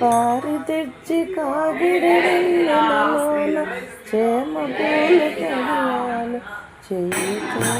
പാരിതച്ച് കാവിടയില ക്ഷേമ പോലെ ചെയ്യുന്നു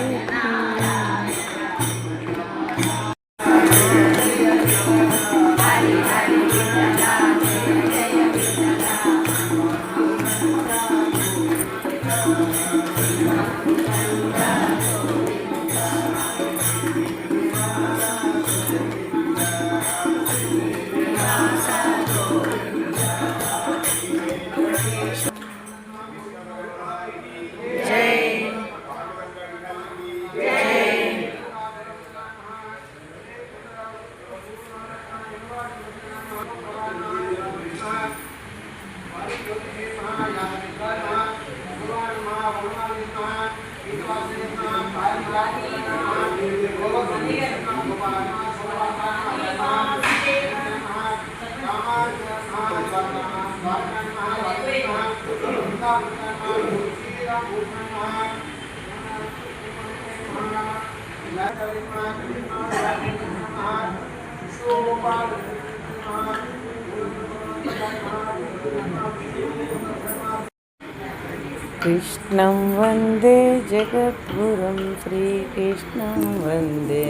कृष्णं वंदे जगद्गुरुं श्रीकृष्णं वंदे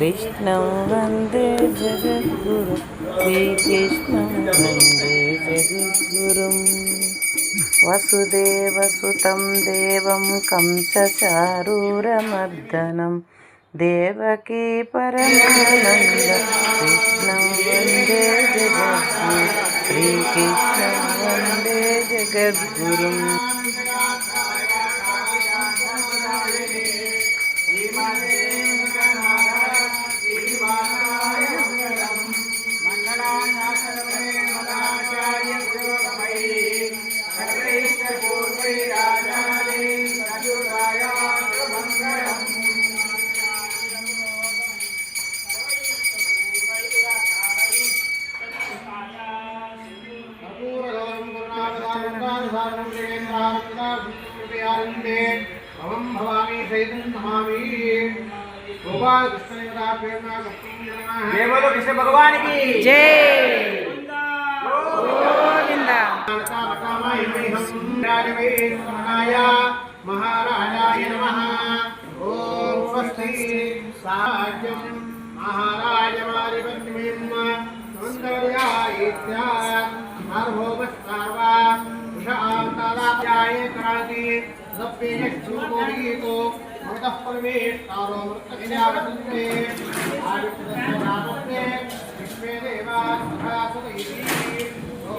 విష్ణం వందే జగద్గురు. శ్రీకృష్ణం వందే జగద్గురుం. వసుదేవసుతం దేవం కంసచారూరమర్దనం. దేవకీ పరమానంద కృష్ణం వందే జగద్గురు. శ్రీకృష్ణం వందే జగద్గురుం. वन्दे जगद्गुरुम् भवं भवामि सैतं नमामि गोपाल कृष्ण यदा प्रेरणा सप्तमी नमः देवलो कृष्ण भगवान की जय गोविन्द महाराजाय नमः ॐ स्वस्ति साज्यं महाराजमारिपत्नीं सौन्दर्यायित्या सार्वभौमस्तार्वा न्याय कराते, रब्बे नक्षुकोरी को मृतः परमेश, तारो मृतकन्यावसुते आदित्यनाथस्य विश्वे देवा सभासुतैः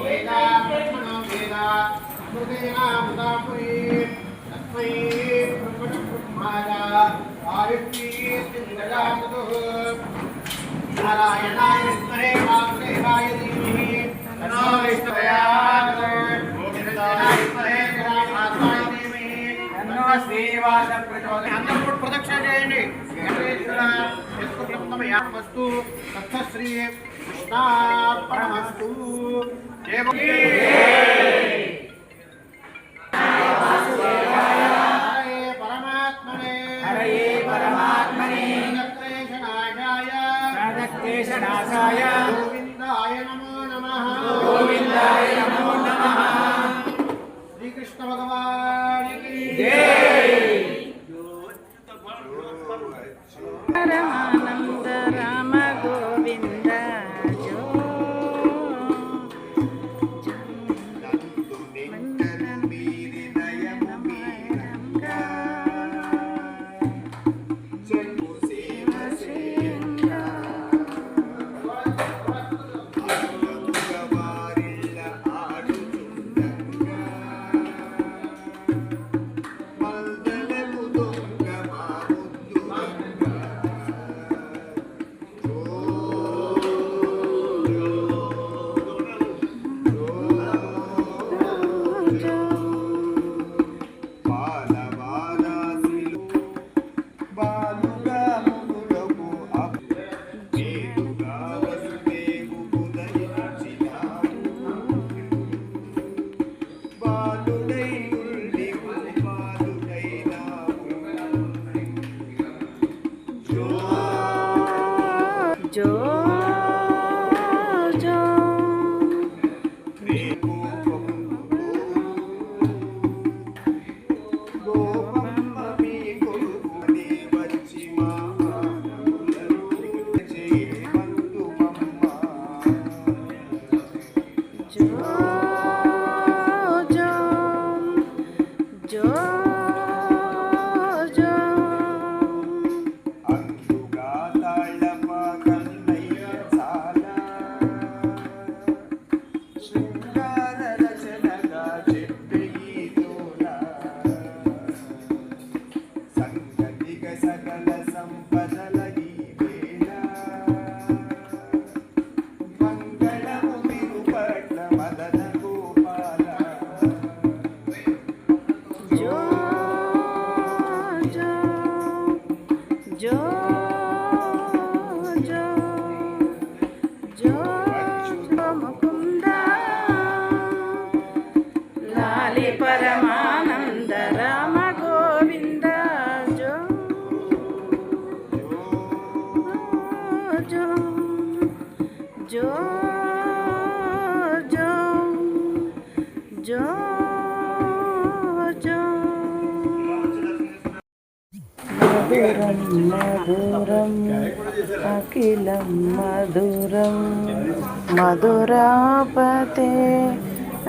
वेदा ब्रह्मणो वेदा अमृतेनामृतापुरी तस्मै ब्रह्मण ब्रह्माय आयुष्मीर्तिन्दजातुः नारायणाय विद्महे वासुदेवाय धीमहि तन्नो శ్రీనివాస ప్రచోదయం అందరూ కూడా ప్రదక్షిణ చేయండి. వస్తు సప్తశ్రీ కృష్ణార్పణమస్తు. పరమాత్మనే. హరే పరమాత్మనే. క్లేశనాశాయ క్లేశనాశాయ గోవిందాయ నమో నమ. గోవిందాయ నమో నమ. శ్రీకృష్ణ భగవాన్ జయ Bangalore. ജോ ജോ ജോ മധുരം മധുരം അഖിലം മധുരം മധുരാപതേ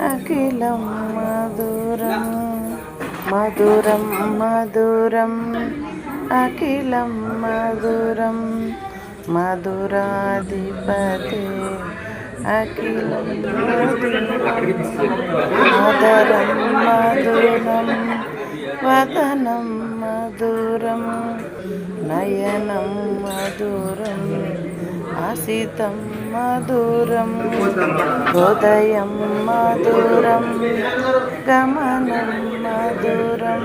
അഖിലം മധുരം മധുരം മധുരം അഖിലം മധുരം మధురాధిపతి అఖిలం మధురం మధురం వదనం మధురం నయనం మధురం అసితం మధురం హృదయం మధురం గమనం మధురం.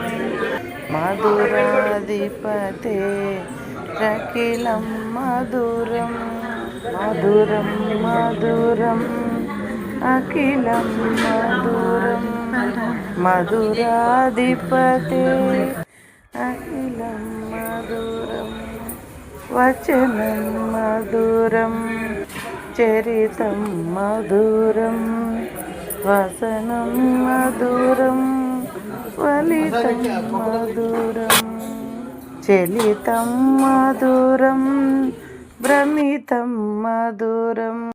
మధురాధిపతే రకిలం మధురం మధురం మధురం అఖిలం మధురం మధురాధిపతే అఖిలం మధురం వచనం మధురం చరితం మధురం వసనం మధురం ఫలితం మధురం. చలితం మధురం భ్రమితం మధురం.